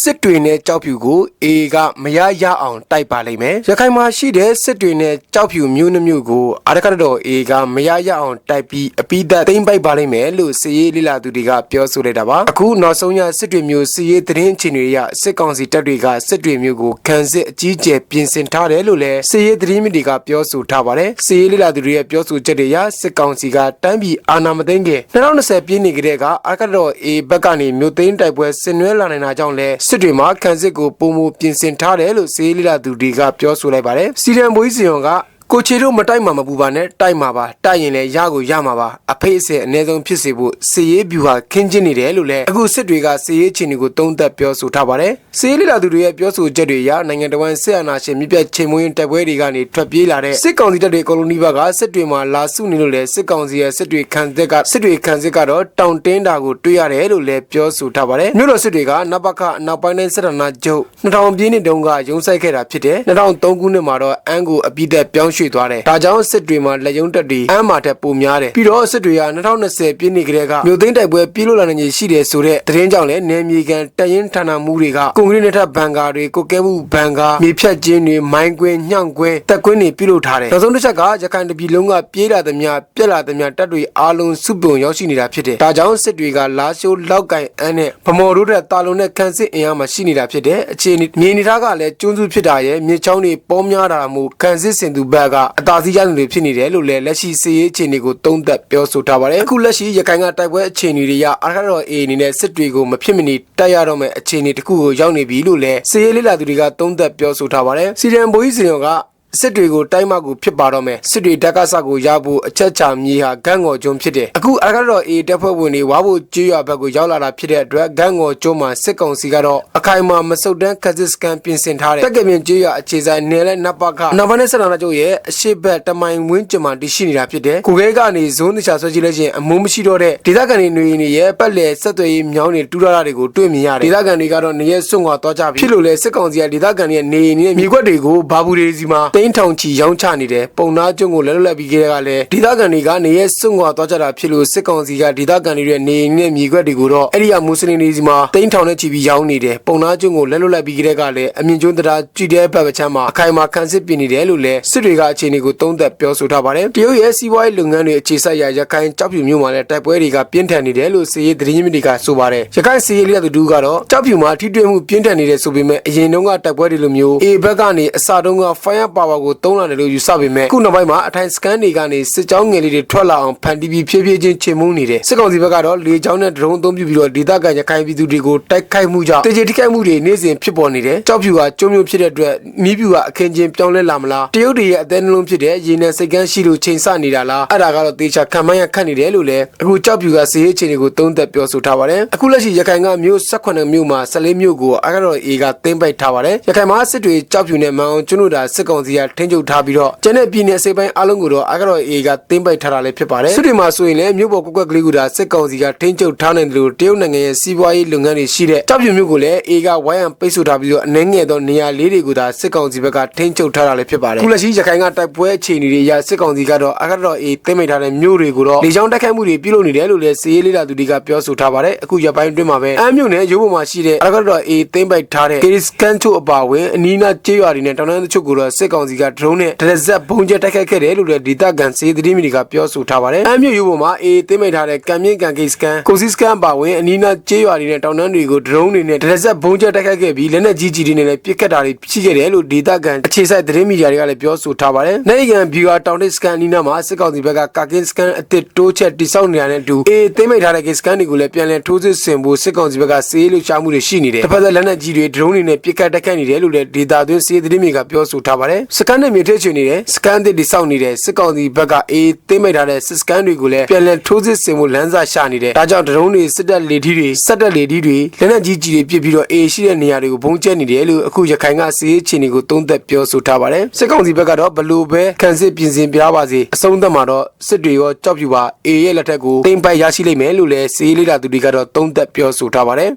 စစ်တွေနဲ့ကြောက်ဖြူကိုအေကမရရအောင်တိုက်ပါလိမ့်မယ်ရခိုင်မှာရှိတဲ့စစ်တွေနဲ့ကြောက်ဖြူမျိုးနှမျိုးကိုအာရကတော်အေကမရရအောင်တိုက်ပြီးအပိသက်သိမ့်ပိုက်ပါလိမ့်မယ်လို့စည်ရေးလိလာသူတွေကပြောဆိုလိုက်တာပါအခုနောက်ဆုံးရစစ်တွေမျိုးစည်ရေးသတင်းအခြေအနေအရစစ်ကောင်စီတပ်တွေကစစ်တွေမျိုးကိုခံစစ်အကြီးကျယ်ပြင်ဆင်ထားတယ်လို့လည်းစည်ရေးသတင်းမြစ်တွေကပြောဆိုထားပါတယ်စည်ရေးလိလာသူတွေရဲ့ပြောဆိုချက်တွေအရစစ်ကောင်စီကတန်းပြီးအာဏာမသိမ်းခင်2020ပြည့်နှစ်ကတည်းကအာရကတော်အေဘက်ကနေမျိုးသိမ်းတိုက်ပွဲဆင်နွှဲလာနေတာကြောင့်လည်းစစ်တွေမှာခံစစ်ကိုပုံမူပြင်ဆင်ထားတယ်လို့စည်ရေးလိလာသူတွေကပြောဆိုလိုက်ပါတယ်စီရန်ဘွေးစီယွန်က ကိုချေတို့မတိုက်မှာမပူပါနဲ့တိုက်မှာပါတိုက်ရင်လည်းရကိုရမှာပါအဖေးအစဲအ ਨੇ ဆုံးဖြစ်စေဖို့စည်ရေးဗျူဟာခင်းကျင်းနေတယ်လို့လည်းအခုစစ်တွေကစည်ရေးချင်းတွေကိုတုံးသက်ပြောဆိုထားပါတယ်စည်ရေးလိလာသူတွေရဲ့ပြောဆိုချက်တွေအရနိုင်ငံတော်ဝန်စစ်အာဏာရှင်မြစ်ပြတ်ချိန်မွေးတိုက်ပွဲတွေကနေထွက်ပြေးလာတဲ့စစ်ကောင်စီတပ်တွေကိုလိုနီဘက်ကစစ်တွေမှာလာစုနေလို့လည်းစစ်ကောင်စီရဲ့စစ်တွေခံစစ်ကစစ်တွေခံစစ်ကတော့တောင်တင်းတာကိုတွေ့ရတယ်လို့လည်းပြောဆိုထားပါတယ်မြို့တော်စစ်တွေကနပခအနောက်ပိုင်းတိုင်းစစ်ဌာနချုပ်2000ပြည့်နှစ်တုန်းကရုံးဆိုင်ခဲ့တာဖြစ်တယ်2003ခုနှစ်မှာတော့အန်ကိုအပြည့်သက်ပြောင်းရွှေ့သွားတယ်ဒါကြောင့်စစ်တွေမှာလက်ယုံတက်တွေအမ်းမာတက်ပိုများတယ်ပြီးတော့စစ်တွေက2020ပြည့်နှစ်ကလေးကမြို့သိမ်းတိုက်ပွဲပြေးလို့လာနေကြီးရှိတယ်ဆိုတဲ့သတင်းကြောင့်လည်းနယ်မြေကန်တရင်ဌာနမှုတွေကကွန်ကရစ်နဲ့ထပ်ဘန်ကာတွေကိုကဲမှုဘန်ကာမြေဖြတ်ခြင်းတွေမိုင်းကွင်းညှောင့်ကွင်းတက်ကွင်းတွေပြုလုပ်ထားတယ်နောက်ဆုံးတစ်ချက်ကရခိုင်တပြည်လုံးကပြေးလာသမျှပြက်လာသမျှတပ်တွေအားလုံးစုပုံရောက်ရှိနေတာဖြစ်တယ်ဒါကြောင့်စစ်တွေကလာရှိုးလောက်ကင်အန်းနဲ့ဗမော်တို့တဲ့တာလုံနဲ့ခန်းစစ်အင်အားမှာရှိနေတာဖြစ်တယ်အခြေအနေမြေနေသားကလည်းကျွန်းစုဖြစ်တာရဲ့မြေချောင်းတွေပေါများတာမှုခန်းစစ်စင်သူဘက်ကအသာစီးရသူတွေဖြစ်နေတယ်လို့လည်းလက်ရှိစီရေးအခြေအနေကိုသုံးသပ်ပြောဆိုထားပါတယ်အခုလက်ရှိရခိုင်ကတိုက်ပွဲအခြေအနေတွေရအာရတော်အေအနေနဲ့စစ်တွေကိုမဖြစ်မနေတိုက်ရတော့မယ့်အခြေအနေတစ်ခုကိုရောက်နေပြီလို့လည်းစီရေးလေးလာသူတွေကသုံးသပ်ပြောဆိုထားပါတယ်စီရန်ဘိုးကြီးစီရောက စစ်တွေကိုတိုက်မှကိုဖြစ်ပါတော့မယ်စစ်တွေတက်ကဆကိုရဖို့အချက်ချာမြေဟာဂန့်ငေါ်ကျွန်းဖြစ်တယ်အခုအရကတော့အေတပ်ဖွဲ့ဝင်တွေဝါဖို့ကျွရွာဘက်ကိုရောက်လာတာဖြစ်တဲ့အတွက်ဂန့်ငေါ်ကျွန်းမှာစစ်ကောင်စီကတော့အခိုင်အမာမဆုတ်တန်းခက်စစ်စကန်ပြင်ဆင်ထားတယ်တက်ကပြင်ကျွရွာအခြေဆိုင်နယ်လဲနပခနဘာနဲ့ဆန္ဒနာကျုပ်ရဲ့အရှိတ်ဘက်တမိုင်ဝင်းကျင်မှာတည်ရှိနေတာဖြစ်တယ်ကိုခဲကနေဇုံးတခြားဆွဲကြည့်လိုက်ချင်းအမုန်းမရှိတော့တဲ့ဒေသခံတွေနေရင်တွေရဲ့ပတ်လည်ဆက်သွယ်ရေးမြောင်းတွေတူရတာတွေကိုတွေ့မြင်ရတယ်ဒေသခံတွေကတော့နေရဲစွန့်ခွာသွားကြပြီဖြစ်လို့လဲစစ်ကောင်စီကဒေသခံတွေရဲ့နေရင်တွေမြေခွက်တွေကိုဘာဘူးတွေစီမှာတိန်းထောင်ချီရောင်းချနေတယ်ပုံနာကျွန်းကိုလဲလွတ်လပ်ပြီးခဲ့တဲ့ကလည်းဒေသခံတွေကနေရဲစွန့်ခွာသွားကြတာဖြစ်လို့စစ်ကောင်စီကဒေသခံတွေရဲ့နေရင်နဲ့မြေခွက်တွေကိုတော့အဲ့ဒီကမွတ်စလင်တွေစီမှာတိန်းထောင်နဲ့ချီပြီးရောင်းနေတယ်ပုံနာကျွန်းကိုလဲလွတ်လပ်ပြီးခဲ့တဲ့ကလည်းအမြင့်ကျွန်းတရားကြည်တဲ့ဘက်ပချမ်းမှာအခိုင်အမာခန့်စစ်ပြင်နေတယ်လို့လည်းစစ်တွေကအခြေအနေကိုသုံးသပ်ပြောဆိုထားပါတယ်တရုတ်ရဲ့စီးပွားရေးလုပ်ငန်းတွေအခြေစိုက်ရာရခိုင်ကြောက်ဖြူမြို့မှာလည်းတိုက်ပွဲတွေကပြင်းထန်နေတယ်လို့စီရေးသတင်းမြစ်တွေကဆိုပါတယ်ရခိုင်စီရေးလေးသူတို့ကတော့ကြောက်ဖြူမှာထိတွေ့မှုပြင်းထန်နေတဲ့ဆိုပေမဲ့အရင်တုန်းကတိုက်ပွဲတွေလိုမျိုးအေဘက်ကနေအစတုန်းက fire power ကိုတုံးလာတယ်လို့ယူဆပေမဲ့ခုနောက်ပိုင်းမှာအထိုင်စကန်တွေကနေစစ်ကြောင်းငယ်လေးတွေထွက်လာအောင်ဖန်တီးပြီးဖြည်းဖြည်းချင်းချေမှုန်းနေတယ်စစ်ကောင်စီဘက်ကတော့လေကြောင်းနဲ့ဒရုန်းအသုံးပြုပြီးတော့ဒေသခံရခိုင်ပြည်သူတွေကိုတိုက်ခိုက်မှုကြောင့်တေချေထိခိုက်မှုတွေနေ့စဉ်ဖြစ်ပေါ်နေတယ်ကြောက်ဖြူကကျုံမျိုးဖြစ်တဲ့အတွက်မိဖြူကအခင်းချင်းပြောင်းလဲလာမလားတရုတ်တွေရဲ့အသေးနှလုံးဖြစ်တဲ့ရေနံစိတ်ကန်းရှိလို့ချိန်ဆနေတာလားအဲ့ဒါကတော့တေချာခံမှန်းရခတ်နေတယ်လို့လည်းအခုကြောက်ဖြူကစီးရေးအခြေအနေကိုသုံးသပ်ပြောဆိုထားပါတယ်အခုလက်ရှိရခိုင်ကမြို့18မြို့မှာ14မြို့ကိုအကတော့အေကသိမ့်ပိုက်ထားပါတယ်ရခိုင်မှာစစ်တွေကြောက်ဖြူနဲ့မန်အောင်ကျွန်းတို့ဒါစစ်ကောင်စီကထင်းချုပ်ထားပြီးတော့ကျန်တဲ့ပြည်နယ်စိတ်ပိုင်းအလုံးကိုတော့အကတော့အေကသိမ့်ပိုက်ထားတာလည်းဖြစ်ပါတယ်စစ်တွေမှာဆိုရင်လည်းမြို့ပေါ်ကွက်ကွက်ကလေးကဒါစစ်ကောင်စီကထင်းချုပ်ထားနိုင်တယ်လို့တရုတ်နိုင်ငံရဲ့စီးပွားရေးလုပ်ငန်းတွေရှိတဲ့ကြောက်ဖြူမြို့ကိုလည်းအေကဝိုင်းအောင်ပိတ်ဆို့ထားပြီးတော့အနေငယ်သောနေရာလေးတွေကိုဒါစစ်ကောင်စီဘက်ကထင်းချုပ်ထားတာလည်းဖြစ်ပါတယ်ခုလက်ရှိရခိုင်ကတိုက်ပွဲအခြေအနေတွေအရစစ်ကောင်စီကတော့အကတော့အေသိမ့်မိတ်ထားတဲ့မြို့တွေကိုတော့လေကြောင်းတိုက်ခိုက်မှုတွေပြုလုပ်နေတယ်လို့လည်းစီးရေးလေးလာသူတွေကပြောဆိုထားပါတယ်အခုရပိုင်းအတွင်းမှာပဲအမ်းမြို့နယ်ရိုးပေါ်မှာရှိတဲ့အကတော့အေသိမ့်ပိုက်ထားတဲ့ကေရစ်ကန်ချိုအပါဝင်အနီးနားကျေးရွာတွေနဲ့တောင်တန်းတချို့ကိုတော့စစ်ကောင်စီကဒရုန်းနဲ့ဒရက်ဇက်ဘုံကျဲတိုက်ခိုက်ခဲ့တယ်လို့လည်းဒေသခံစီးသတင်းမီဒီကပြောဆိုထားပါတယ်အမ်းမြို့ရိုးပေါ်မှာအေသိမ့်မိတ်ထားတဲ့ကံမြင့်ကန်ကိစကန်ကိုစီစကန်အပါဝင်အနီးနားကျေးရွာတွေနဲ့တောင်တန်းတွေကိုဒရုန်းတွေနဲ့ဒရက်ဇက်ဘုံကျဲတိုက်ခိုက်ခဲ့ပြီးလက်နက်ကြီးကြီးတွေနဲ့လည်းပစ်ခတ်တာတွေရှိခဲ့တယ်လို့ဒေသခံအခြေစိုက်သတင်းမီဒီယာတွေကလည်းပြောဆိုထားပါတယ်နိုင်ငံဘီယာတောင်တစ်စကန်အနီးနားမှာစစ်ကောင်စီဘက်ကကာကင်စကန်အသစ်တိုးချက်တိစောက်နေတာနဲ့အတူအေသိမ့်မိတ်ထားတဲ့ကိစကန်တွေကိုလည်းပြန်လည်ထိုးစစ်ဆင်ဖို့စစ်ကောင်စီဘက်ကစေးလှုပ်ရှားမှုတွေရှိနေတယ်တစ်ဖက်သက်လက်နက်ကြီးတွေဒရုန်းတွေနဲ့ပစ်ခတ်တိုက်ခိုက်နေတယ်လို့လည်းဒေတာသွင်းစီးသတင်းတွေကပြောဆိုထားပါတယ်စကန်နဲ့မြေထည့်ချွေနေတယ်စကန်အသစ်တိစောက်နေတဲ့စစ်ကောင်စီဘက်ကအေသိမ့်မိတ်ထားတဲ့စစ်စကန်တွေကိုလည်းပြန်လည်ထိုးစစ်ဆင်ဖို့လမ်းစာရှာနေတယ်ဒါကြောင့်ဒရုန်းတွေစစ်တပ်လေထီးတွေစက်တပ်လေထီးတွေလက်နက်ကြီးကြီးတွေပစ်ပြီးတော့အေရှိတဲ့နေရာတွေကိုဘုံကျဲနေတယ်လို့အခုရခိုင်ကစီးရေးချင်တွေကိုသုံးသက်ပြောဆိုထားပါတယ်စစ်ကောင်စီဘက်ကတော့ဘလို့ပဲခံစစ်ပြင်ဆင်ပြပါစေအဆုံးသတ်မှာတော့စစ်တွေရောကြောက်ပြူပါအေရဲ့လက်ထက်ကိုတိမ့်ပိုက်ရရှိလိမ့်မယ်လို့လည်းစီးရေးလေးလာသူတွေကတော့သုံးသက်ပြောဆိုထားပါတယ်